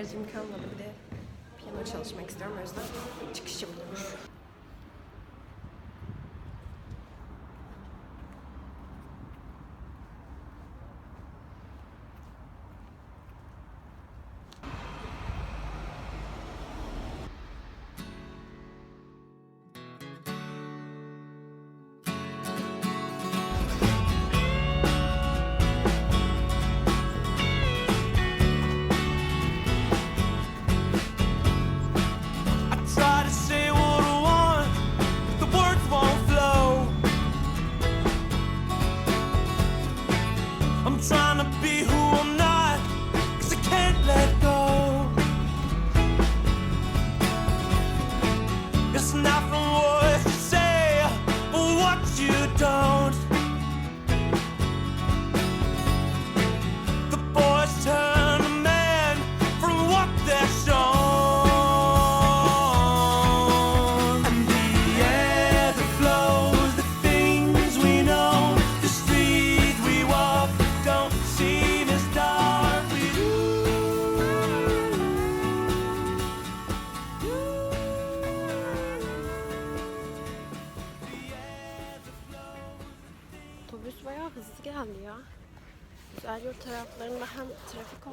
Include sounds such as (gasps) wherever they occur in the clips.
enerjim kalmadı. Bir de piyano çalışmak istiyorum. O yüzden çıkış yapılmış.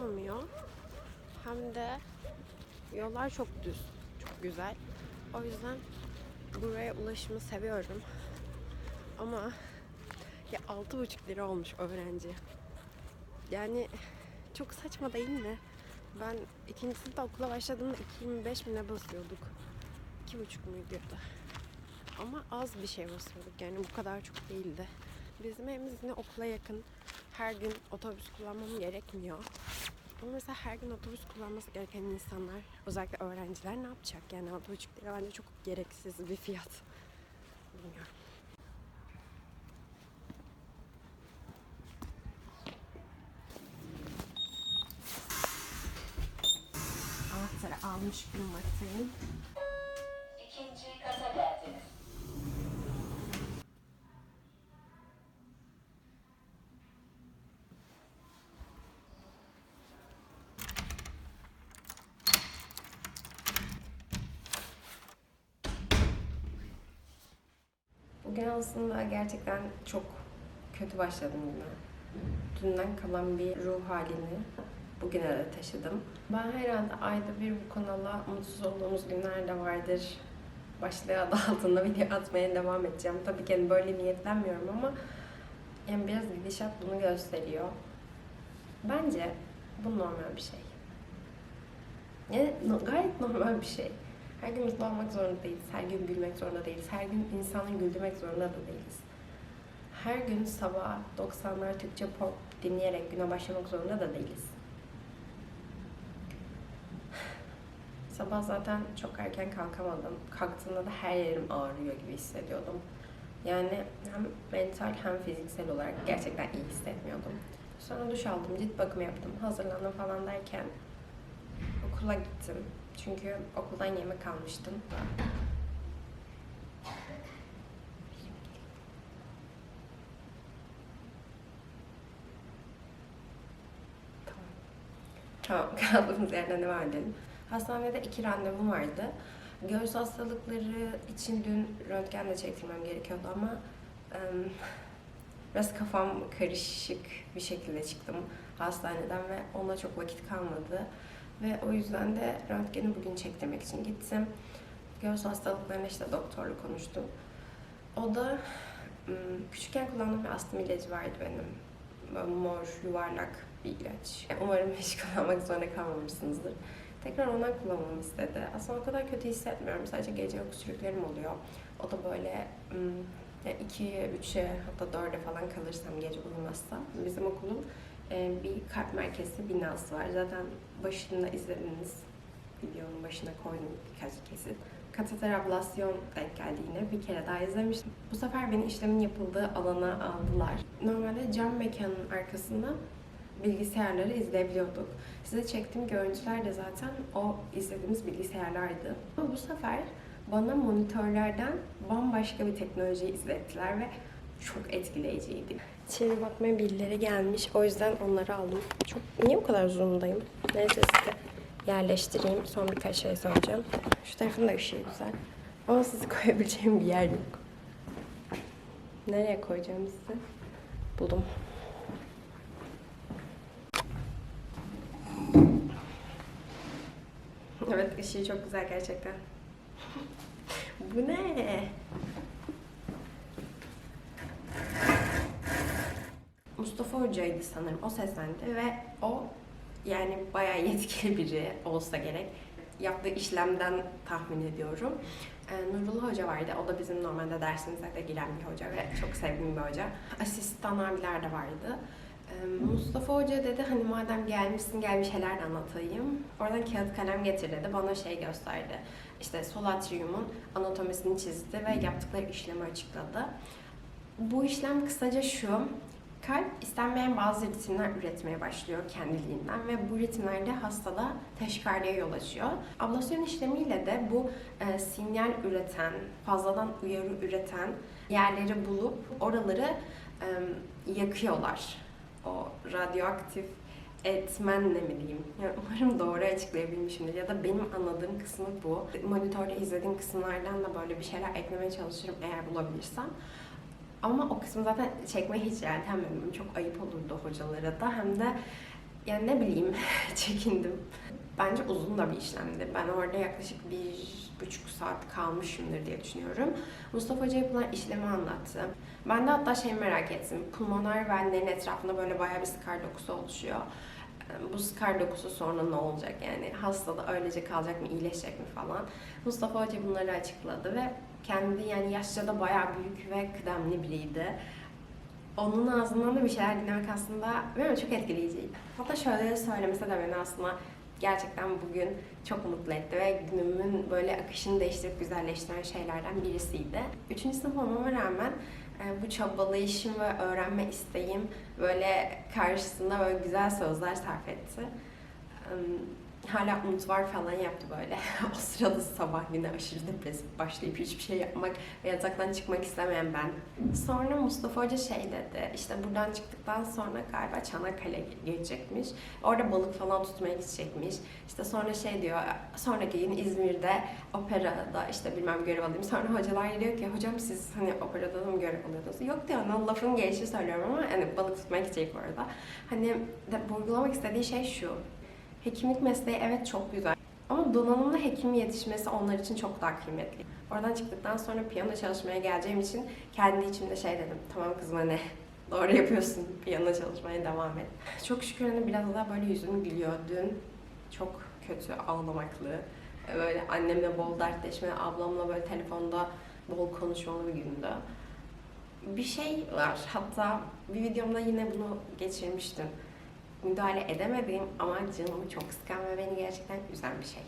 Olmuyor hem de yollar çok düz, çok güzel. O yüzden buraya ulaşımı seviyorum. Ama ya altı buçuk lira olmuş öğrenci. Yani çok saçma değil mi? Ben ikinci sınıfta okula başladığımda 2005 mi ne basıyorduk? İki buçuk muydu ya da? Ama az bir şey basıyorduk yani bu kadar çok değildi. Bizim evimiz yine okula yakın. Her gün otobüs kullanmam gerekmiyor. Ama mesela her gün otobüs kullanması gereken insanlar, özellikle öğrenciler ne yapacak? Yani 6,5 lira bence çok gereksiz bir fiyat. Bilmiyorum. Anahtarı almış bulunmaktayım. İkinci Bugün aslında gerçekten çok kötü başladım güne. Dünden kalan bir ruh halini bugüne de taşıdım. Ben herhalde ayda bir bu kanala mutsuz olduğumuz günler de vardır. Başlığı adı altında video atmaya devam edeceğim. Tabii ki hani böyle niyetlenmiyorum ama yani biraz gidişat bunu gösteriyor. Bence bu normal bir şey. Yani gayet normal bir şey. Her gün mutlu olmak zorunda değiliz. Her gün gülmek zorunda değiliz. Her gün insanları güldürmek zorunda da değiliz. Her gün sabah 90'lar Türkçe pop dinleyerek güne başlamak zorunda da değiliz. Sabah zaten çok erken kalkamadım. Kalktığımda da her yerim ağrıyor gibi hissediyordum. Yani hem mental hem fiziksel olarak gerçekten iyi hissetmiyordum. Sonra duş aldım, cilt bakımı yaptım, hazırlandım falan derken okula gittim. Çünkü okuldan yemek almıştım. Tamam, (laughs) kaldığımız yerden devam edelim. Hastanede iki randevum vardı. Göğüs hastalıkları için dün röntgen de çektirmem gerekiyordu ama em, biraz kafam karışık bir şekilde çıktım hastaneden ve ona çok vakit kalmadı. Ve o yüzden de röntgeni bugün çektirmek için gittim. Göğüs hastalıklarına işte doktorla konuştum. O da küçükken kullandığım bir astım ilacı vardı benim. Böyle mor, yuvarlak bir ilaç. Yani Umarım hiç (laughs) kullanmak zorunda kalmamışsınızdır. Tekrar ondan kullanmamı istedi. Aslında o kadar kötü hissetmiyorum. Sadece gece öksürüklerim oluyor. O da böyle yani 2'ye, 3'e hatta 4'e falan kalırsam gece uyumazsam. Bizim okulun e, bir kalp merkezi binası var. Zaten başında izlediğiniz videonun başına koydum birkaç kesit. Kateter ablasyon denk geldi yine. Bir kere daha izlemiştim. Bu sefer beni işlemin yapıldığı alana aldılar. Normalde cam mekanın arkasında bilgisayarları izleyebiliyorduk. Size çektiğim görüntüler de zaten o izlediğimiz bilgisayarlardı. Ama bu sefer bana monitörlerden bambaşka bir teknolojiyi izlettiler ve çok etkileyiciydi. İçeri bakmaya birileri gelmiş. O yüzden onları aldım. Çok niye bu kadar zoom'dayım? Neyse size yerleştireyim. Son birkaç şey söyleyeceğim. Şu tarafın da ışığı güzel. Ama sizi (laughs) koyabileceğim bir yer yok. Nereye koyacağım sizi? Buldum. Evet ışığı çok güzel gerçekten. (laughs) Bu ne? Mustafa Hoca'ydı sanırım. O seslendi ve o yani bayağı yetkili biri olsa gerek. Yaptığı işlemden tahmin ediyorum. Ee, Nurullah Hoca vardı. O da bizim normalde dersimize de giren bir hoca ve çok sevdiğim bir hoca. Asistan abiler de vardı. Ee, Mustafa Hoca dedi hani madem gelmişsin gel bir şeyler de anlatayım. Oradan kağıt kalem getir dedi. Bana şey gösterdi. İşte solatriumun anatomisini çizdi ve yaptıkları işlemi açıkladı. Bu işlem kısaca şu. Kalp istenmeyen bazı ritimler üretmeye başlıyor kendiliğinden ve bu ritimlerde hastada teşvikardiye yol açıyor. Ablasyon işlemiyle de bu e, sinyal üreten, fazladan uyarı üreten yerleri bulup oraları e, yakıyorlar. O radyoaktif etmenle mi diyeyim? Ya umarım doğru açıklayabilmişimdir ya da benim anladığım kısmı bu. Monitörde izlediğim kısımlardan da böyle bir şeyler eklemeye çalışırım eğer bulabilirsem. Ama o kısmı zaten çekmeye hiç yeltenmedim. Çok ayıp olurdu hocalara da. Hem de yani ne bileyim (laughs) çekindim. Bence uzun da bir işlemdi. Ben orada yaklaşık bir buçuk saat kalmışımdır diye düşünüyorum. Mustafa Hoca yapılan işlemi anlattı. Ben de hatta şey merak ettim. Pulmoner venlerin etrafında böyle bayağı bir skar dokusu oluşuyor. Ee, Bu skar dokusu sonra ne olacak yani hasta da öylece kalacak mı iyileşecek mi falan. Mustafa Hoca bunları açıkladı ve kendi yani yaşça da bayağı büyük ve kıdemli biriydi. Onun ağzından da bir şeyler dinlemek aslında bilmiyorum çok etkileyiciydi. Hatta şöyle söylemese de beni aslında gerçekten bugün çok mutlu etti ve günümün böyle akışını değiştirip güzelleştiren şeylerden birisiydi. Üçüncü sınıf olmama rağmen e, bu çabalayışım ve öğrenme isteğim böyle karşısında böyle güzel sözler sarf etti. Hala umut var falan yaptı böyle. (laughs) o sırada sabah yine aşırı depresif başlayıp hiçbir şey yapmak ve yataktan çıkmak istemeyen ben. Sonra Mustafa Hoca şey dedi, işte buradan çıktıktan sonra galiba Çanakkale geçecekmiş. Orada balık falan tutmaya gidecekmiş. İşte sonra şey diyor, sonraki gün İzmir'de operada işte bilmem görev alayım. Sonra hocalar diyor ki, hocam siz hani operada da mı görev alıyordunuz? Yok diyor, onun lafın gelişi söylüyorum ama hani balık tutmaya gidecek bu arada. Hani de, vurgulamak istediği şey şu, Hekimlik mesleği evet çok güzel. Ama donanımlı hekim yetişmesi onlar için çok daha kıymetli. Oradan çıktıktan sonra piyano çalışmaya geleceğim için kendi içimde şey dedim. Tamam kızım hani (laughs) doğru yapıyorsun. Piyano çalışmaya devam et. Çok şükür hani biraz daha böyle yüzüm gülüyor. Dün çok kötü ağlamaklı. Böyle annemle bol dertleşme, ablamla böyle telefonda bol konuşmalı bir gündü. Bir şey var. Hatta bir videomda yine bunu geçirmiştim müdahale edemedim ama canımı çok sıkan ve beni gerçekten üzen bir şey.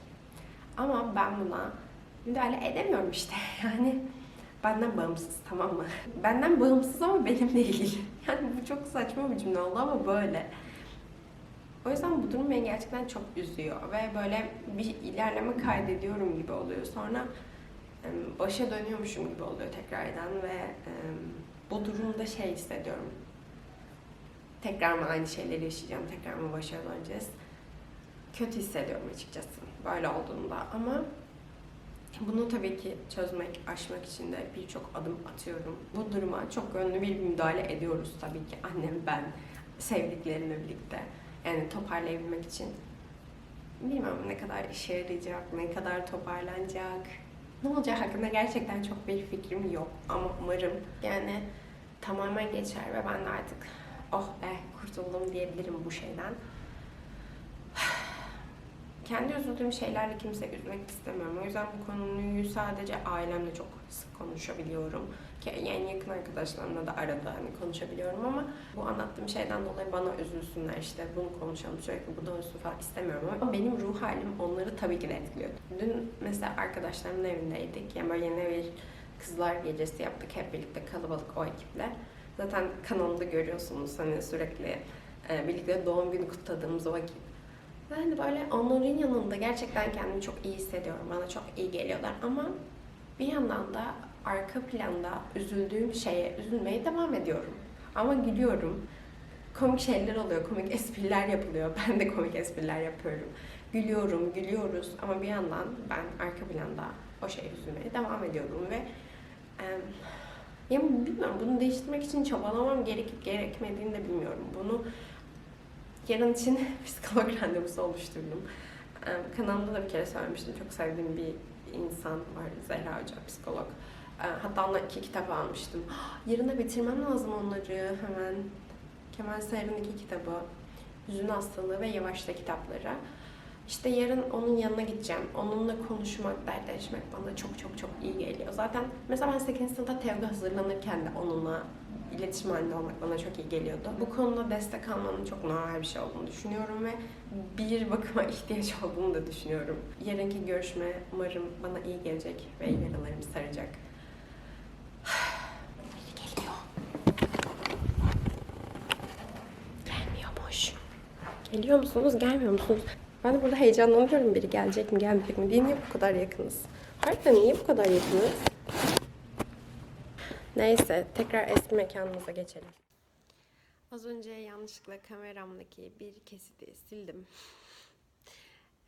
Ama ben buna müdahale edemiyorum işte. (laughs) Yani benden bağımsız tamam mı? Benden bağımsız ama benimle ilgili. (laughs) Yani bu çok saçma bir cümle oldu ama böyle. O yüzden bu durum beni gerçekten çok üzüyor ve böyle bir ilerleme kaydediyorum gibi oluyor. Sonra başa dönüyormuşum gibi oluyor tekrardan ve bu durumda şey hissediyorum tekrar mı aynı şeyleri yaşayacağım, tekrar mı başa? Kötü hissediyorum açıkçası böyle olduğunda ama bunu tabii ki çözmek, aşmak için de birçok adım atıyorum. Bu duruma çok yönlü bir müdahale ediyoruz tabii ki annem, ben, sevdiklerimle birlikte. Yani toparlayabilmek için. Bilmem ne kadar işe yarayacak, ne kadar toparlanacak. Ne olacak hakkında gerçekten çok bir fikrim yok ama umarım yani tamamen geçer ve ben de artık oh be kurtuldum diyebilirim bu şeyden. Kendi üzüldüğüm şeylerle kimse üzmek istemiyorum. O yüzden bu konuyu sadece ailemle çok sık konuşabiliyorum. Ki yakın arkadaşlarımla da arada hani konuşabiliyorum ama bu anlattığım şeyden dolayı bana üzülsünler işte bunu konuşalım sürekli bu dönsün falan istemiyorum ama benim ruh halim onları tabii ki de etkiliyor. Dün mesela arkadaşlarımın evindeydik. Yani böyle yeni bir kızlar gecesi yaptık hep birlikte kalabalık o ekiple. Zaten kanalımda görüyorsunuz hani sürekli e, birlikte doğum günü kutladığımız o vakit. Ve hani böyle onların yanında gerçekten kendimi çok iyi hissediyorum. Bana çok iyi geliyorlar ama bir yandan da arka planda üzüldüğüm şeye üzülmeye devam ediyorum. Ama gülüyorum. Komik şeyler oluyor, komik (laughs) espriler yapılıyor. Ben de komik espriler yapıyorum. Gülüyorum, gülüyoruz ama bir yandan ben arka planda o şeye üzülmeye devam ediyorum ve ya bilmiyorum bunu değiştirmek için çabalamam gerekip gerekmediğini de bilmiyorum. Bunu yarın için (laughs) psikolog randevusu oluşturdum. Em, Kanalımda da bir kere söylemiştim. Çok sevdiğim bir insan var. Zehra Hoca, psikolog. Hatta onunla iki kitap almıştım. (gasps) Yarın da bitirmem lazım onları hemen. Kemal Sayar'ın iki kitabı. Hüzün Hastalığı ve Yavaşla kitapları. İşte yarın onun yanına gideceğim. Onunla konuşmak, dertleşmek bana çok çok çok iyi geliyor. Zaten mesela ben 8. sınıfta TEV'de hazırlanırken de onunla iletişim halinde olmak bana çok iyi geliyordu. Bu konuda destek almanın çok normal bir şey olduğunu düşünüyorum ve bir bakıma (laughs) ihtiyaç olduğunu da düşünüyorum. Yarınki görüşme umarım bana iyi gelecek ve yaralarımı saracak. (sighs) Biri geliyor. Gelmiyormuş. Geliyor musunuz, gelmiyor musunuz? Ben de burada heyecanlanıyorum biri gelecek mi, gelmeyecek mi diye. Niye bu kadar yakınız? Harbiden niye bu kadar yakınız? Neyse, tekrar eski mekanımıza geçelim. Az önce yanlışlıkla kameramdaki bir kesiti sildim.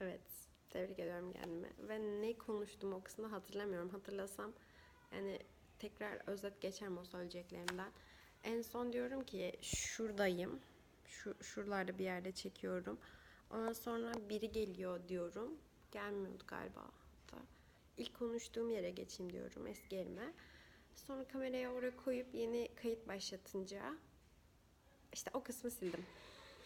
evet, tebrik ediyorum kendimi. Ve ne konuştum o kısmını hatırlamıyorum. Hatırlasam yani tekrar özet geçerim o söyleyeceklerimden. En son diyorum ki şuradayım. Şu, şuralarda bir yerde çekiyorum. Ondan sonra biri geliyor diyorum. Gelmiyordu galiba da. İlk konuştuğum yere geçeyim diyorum eski yerime. Sonra kamerayı oraya koyup yeni kayıt başlatınca işte o kısmı sildim.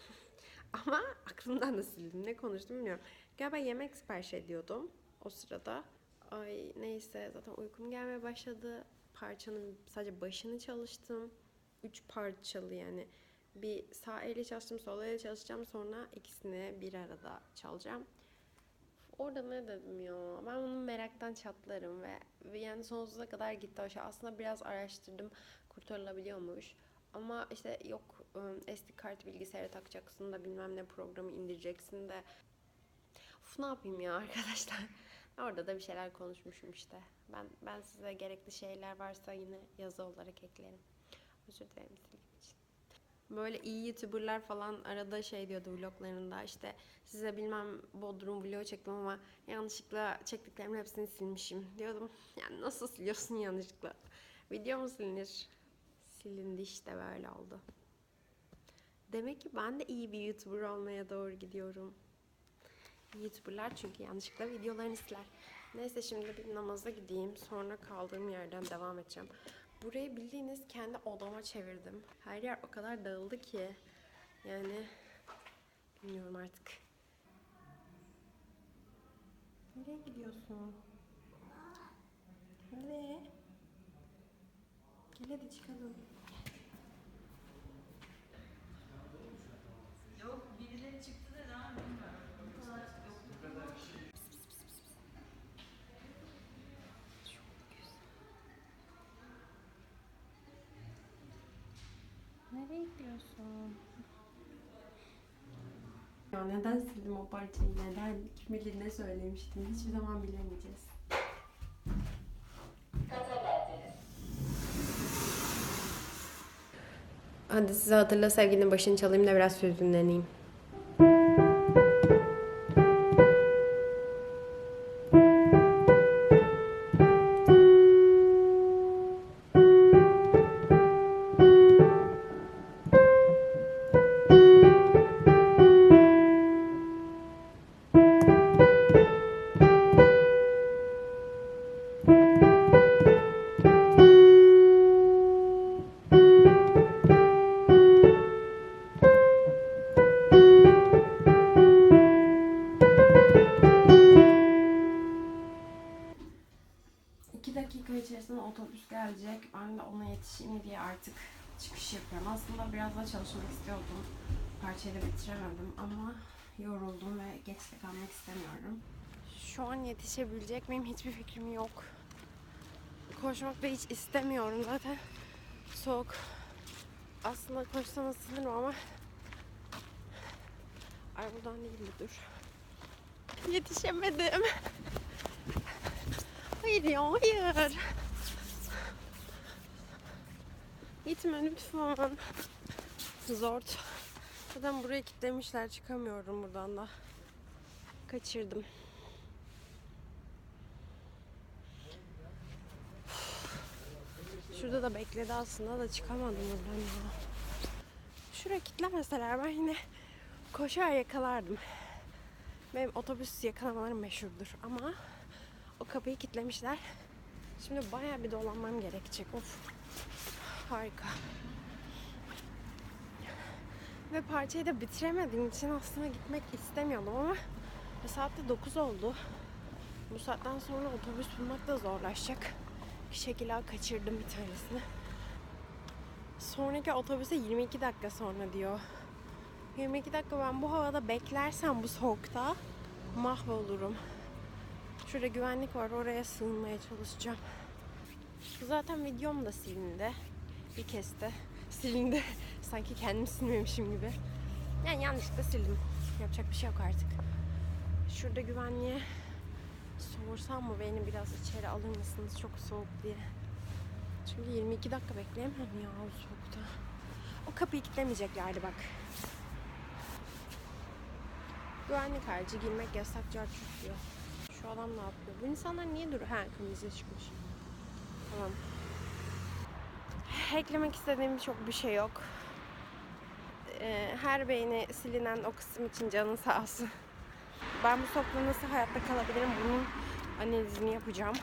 (laughs) Ama aklımdan da sildim. Ne konuştum bilmiyorum. Galiba yemek sipariş ediyordum o sırada. Ay neyse zaten uykum gelmeye başladı. Parçanın sadece başını çalıştım. Üç parçalı yani. Bir sağ elle çalıştım, sol elle çalışacağım. Sonra ikisini bir arada çalacağım. Orada ne dedim ya? Ben bunu meraktan çatlarım ve, ve yani sonsuza kadar gitti o şey. Aslında biraz araştırdım kurtarılabiliyormuş. Ama işte yok ım, SD kart bilgisayara takacaksın da bilmem ne programı indireceksin de. Uf ne yapayım ya (laughs) arkadaşlar. Orada da bir şeyler konuşmuşum işte. Ben ben size gerekli şeyler varsa yine yazı olarak eklerim. Özür dilerim sildiğim için. Böyle iyi youtuberlar falan arada şey diyordu vloglarında işte size bilmem Bodrum vlogu çektim ama yanlışlıkla çektiklerimin hepsini silmişim diyordum. Yani nasıl siliyorsun yanlışlıkla? Video mu silinir? Silindi işte böyle oldu. Demek ki ben de iyi bir youtuber olmaya doğru gidiyorum. YouTuber'lar çünkü yanlışlıkla videolarını siler. Neyse şimdi bir namaza gideyim. Sonra kaldığım yerden devam edeceğim. Burayı bildiğiniz kendi odama çevirdim. Her yer o kadar dağıldı ki. Yani bilmiyorum artık. Nereye gidiyorsun? Nereye? Gel hadi çıkalım. Gidiyorsun? Ya neden sildim o parçayı? Neden? Kim bilir ne söylemiştim? Hiçbir zaman bilemeyeceğiz. Hadi size hatırla sevginin başını çalayım da biraz hüzünleneyim. Çıkış yapıyorum. Aslında biraz daha çalışmak istiyordum. Parçayı da bitiremedim ama yoruldum ve geç de kalmak istemiyorum. Şu an yetişebilecek miyim hiçbir fikrim yok. Koşmak da hiç istemiyorum zaten. Soğuk. Aslında koşsam ısınırım ama Ay buradan değil mi? Dur. Yetişemedim. Hayır ya hayır. Gitme lütfen. Zor. Zaten buraya kilitlemişler. Çıkamıyorum buradan da. Kaçırdım. Şurada da bekledi aslında da çıkamadım buradan ya. Şuraya kilitlemeseler ben yine koşar yakalardım. Benim otobüs yakalamalarım meşhurdur ama o kapıyı kilitlemişler. Şimdi bayağı bir dolanmam gerekecek. Of. Harika. Ve parçayı da bitiremediğim için aslında gitmek istemiyordum ama saatte 9 oldu. Bu saatten sonra otobüs bulmak da zorlaşacak. Bir şekilde kaçırdım bir tanesini. Sonraki otobüse 22 dakika sonra diyor. 22 dakika ben bu havada beklersem bu soğukta mahvolurum. Şurada güvenlik var oraya sığınmaya çalışacağım. Zaten videom da silindi. Bir kez de silindi. (laughs) Sanki kendim silmemişim gibi. Yani yanlışlıkla sildim. Yapacak bir şey yok artık. Şurada güvenliğe sorsam mı beni biraz içeri alır mısınız çok soğuk diye. Çünkü 22 dakika bekleyemem ya o soğukta. O kapıyı kilitlemeyeceklerdi bak. Güvenlik harici girmek yasak carçuk diyor. Şu adam ne yapıyor? Bu insanlar niye duruyor? Ha kırmızı çıkmış. Tamam. Eklemek istediğim çok bir şey yok. Ee, her beyni silinen o kısım için canın sağ olsun. Ben bu soğukta nasıl hayatta kalabilirim bunun analizini yapacağım.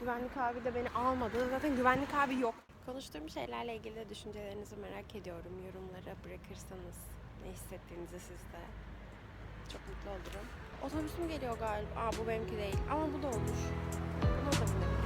Güvenlik abi de beni almadı. Zaten güvenlik abi yok. Konuştuğum şeylerle ilgili de düşüncelerinizi merak ediyorum. Yorumlara bırakırsanız ne hissettiğinizi siz de. Çok mutlu olurum. Otobüsüm geliyor galiba. Aa bu benimki değil. Ama bu da olmuş. Buna da binebiliriz.